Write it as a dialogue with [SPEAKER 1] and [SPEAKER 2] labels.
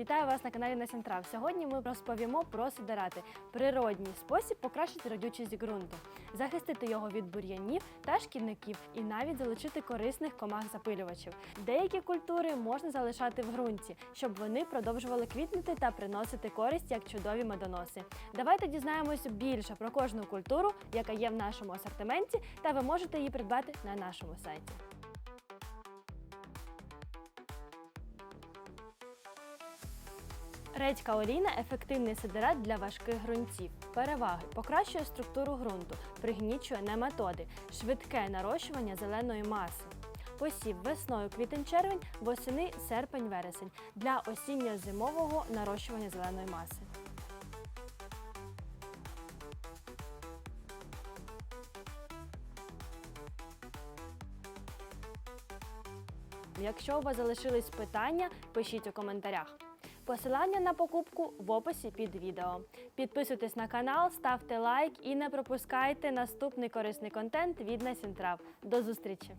[SPEAKER 1] Вітаю вас на каналі Насінтрав. Сьогодні ми розповімо про сидерати – природній спосіб покращити родючість ґрунту, захистити його від бур'янів та шкідників і навіть залучити корисних комах-запилювачів. Деякі культури можна залишати в ґрунті, щоб вони продовжували квітнути та приносити користь як чудові медоноси. Давайте дізнаємось більше про кожну культуру, яка є в нашому асортименті, та ви можете її придбати на нашому сайті. Редька олійна ефективний сидерат для важких ґрунтів. Переваги покращує структуру ґрунту, пригнічує нематоди, швидке нарощування зеленої маси. Посів весною квітень-червень, восени серпень-вересень для осінньо-зимового нарощування зеленої маси. Якщо у вас залишились питання, пишіть у коментарях. Посилання на покупку в описі під відео. Підписуйтесь на канал, ставте лайк і не пропускайте наступний корисний контент від Насінтрав. До зустрічі!